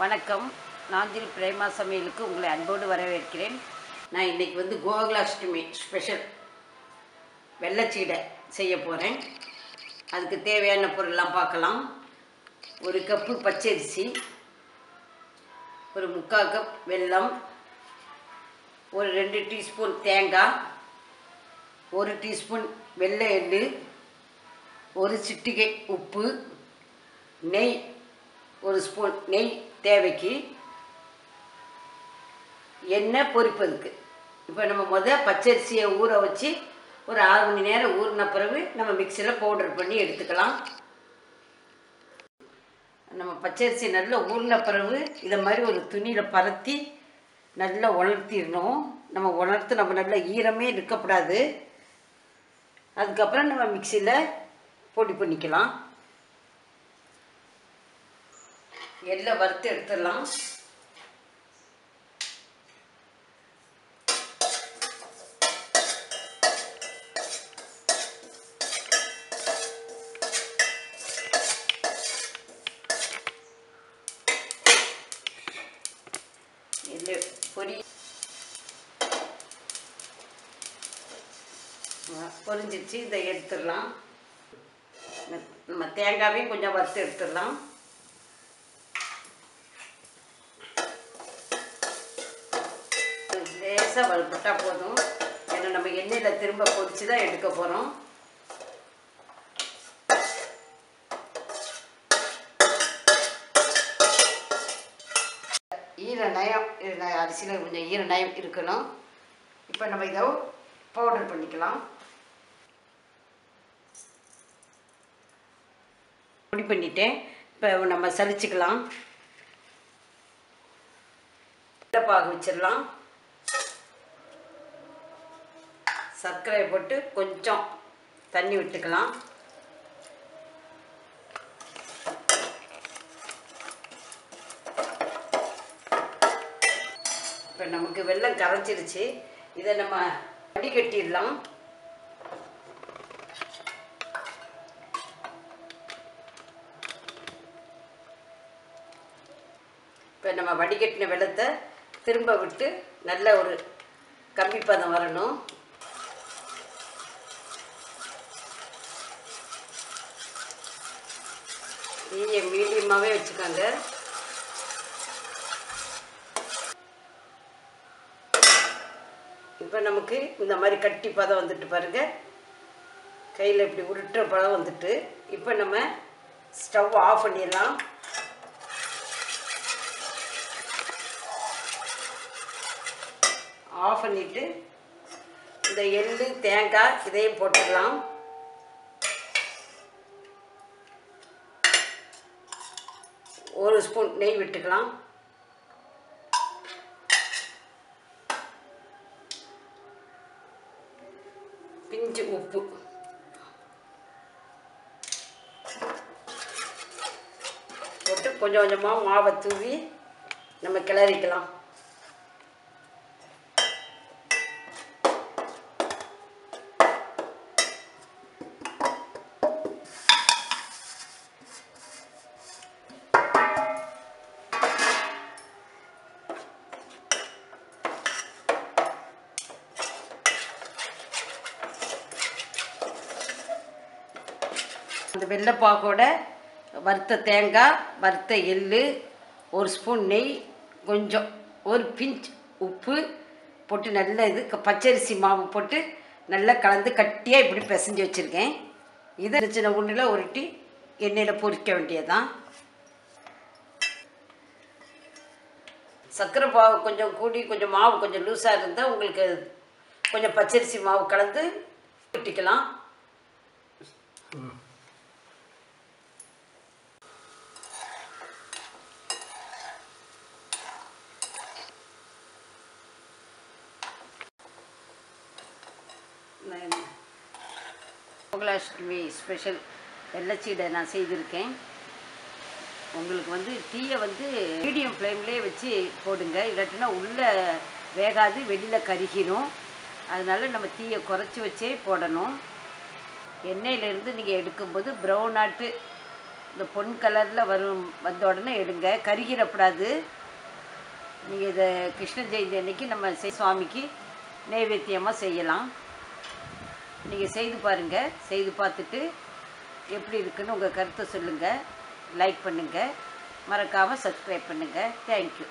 வணக்கம். நான் திரு பிரேமா சமையலுக்கு உங்களை அன்போடு வரவேற்கிறேன். நான் இன்னைக்கு வந்து கோகுலாஷ்டமி ஸ்பெஷல் வெள்ளச்சீடை செய்ய போகிறேன் அதுக்கு தேவையான பொருள்லாம் பார்க்கலாம். ஒரு கப்பு பச்சரிசி ஒரு முக்கால் கப் வெல்லம் ஒரு ரெண்டு டீஸ்பூன் தேங்காய் ஒரு டீஸ்பூன் வெள்ளை எள்ளு ஒரு சிட்டிகை உப்பு நெய் ஒரு ஸ்பூன் நெய் தேவைக்கு எண்ணெய் பொரிப்பதுக்கு இப்போ நம்ம முதல் பச்சரிசியை ஊற வச்சு ஒரு ஆறு மணி நேரம் ஊறின பிறகு நம்ம மிக்சியில் பவுடர் பண்ணி எடுத்துக்கலாம். நம்ம பச்சரிசி நல்லா ஊறின பிறகு இதை மாதிரி ஒரு துணியில் பரத்தி நல்லா உலர்த்திடணும். நம்ம உலர்த்து நம்ம நல்லா ஈரமே இருக்கக்கூடாது அதுக்கப்புறம் நம்ம மிக்சியில் பொடி பண்ணிக்கலாம். எல்லாம் வறுத்து எடுத்துடலாம். இது பொரி. பொரிஞ்சிச்சு இதை எடுத்துடலாம். நம்ம தேங்காயும் கொஞ்சம் வறுத்து எடுத்துடலாம். லேசாக வறுப்பட்டால் போதும். ஏன்னா நம்ம எண்ணெயில் திரும்ப பொறிச்சு தான் எடுக்க போகிறோம் ஈர நயம் அரிசியில் கொஞ்சம் ஈர நயம் இருக்கணும். இப்போ நம்ம இதை பவுடர் பண்ணிக்கலாம். பொடி பண்ணிட்டேன். இப்போ நம்ம சலிச்சுக்கலாம். பாகு வச்சிடலாம். சர்க்கரை போட்டு கொஞ்சம் தண்ணி விட்டுக்கலாம். இப்போ நமக்கு வெள்ளம் கரைச்சிருச்சு இதை நம்ம வடிகட்டிடலாம். இப்போ நம்ம வடிகட்டின வெள்ளத்தை திரும்ப விட்டு நல்ல ஒரு கம்பி பதம் வரணும். தீயை மீடியமாகவே வச்சுக்கோங்க. இப்போ நமக்கு இந்த மாதிரி கட்டி பதம் வந்துட்டு பாருங்க. கையில் இப்படி உருட்டுற பதம் வந்துட்டு இப்போ நம்ம ஸ்டவ் ஆஃப் பண்ணிடலாம். ஆஃப் பண்ணிவிட்டு இந்த எள்ளு தேங்காய் இதையும் போட்டுடலாம். ஒரு ஸ்பூன் நெய் விட்டுக்கலாம். பிஞ்சு உப்பு. போட்டு கொஞ்சம் கொஞ்சமாக மாவை தூவி நம்ம கிளறிக்கலாம். வெள்ளைப்பாக்கோட வறுத்த தேங்காய் வறுத்த எள்ளு ஒரு ஸ்பூன் நெய் கொஞ்சம் ஒரு பிஞ்ச் உப்பு போட்டு நல்ல இது க- பச்சரிசி மாவு போட்டு நல்லா கலந்து கட்டியாக இப்படி பிசைஞ்சு வச்சுருக்கேன். இதை சின்ன உண்டில் உருட்டி எண்ணெயில் பொரிக்க வேண்டியதுதான். சர்க்கரை பாவு கொஞ்சம் கூடி கொஞ்சம் மாவு கொஞ்சம் லூஸாக இருந்தால் உங்களுக்கு கொஞ்சம் பச்சரிசி மாவு கலந்து ஊட்டிக்கலாம். கோகுலாஷ்டமி ஸ்பெஷல் வெள்ளச்சீடை நான் செய்திருக்கேன். உங்களுக்கு வந்து தீயை வந்து மீடியம் ஃப்ளேம்லேயே வச்சு போடுங்க. இல்லாட்டினா உள்ளே வேகாது வெளியில் கருகிடும் அதனால் நம்ம தீயை குறைச்சி வச்சே போடணும். எண்ணெயிலேருந்து நீங்கள் எடுக்கும்போது ப்ரௌன் ஆட்டு இந்த பொன் கலரில் வரும் வந்த உடனே எடுங்க. கருகிடப்படாது நீங்கள் இதை கிருஷ்ண ஜெயந்தி அன்னைக்கு நம்ம சுவாமிக்கு நைவேத்தியமாக செய்யலாம். நீங்கள் செய்து பாருங்கள் செய்து பார்த்துட்டு எப்படி இருக்குன்னு உங்கள் கருத்தை சொல்லுங்கள் லைக் பண்ணுங்கள் மறக்காமல் சப்ஸ்கிரைப் பண்ணுங்கள் தேங்க்யூ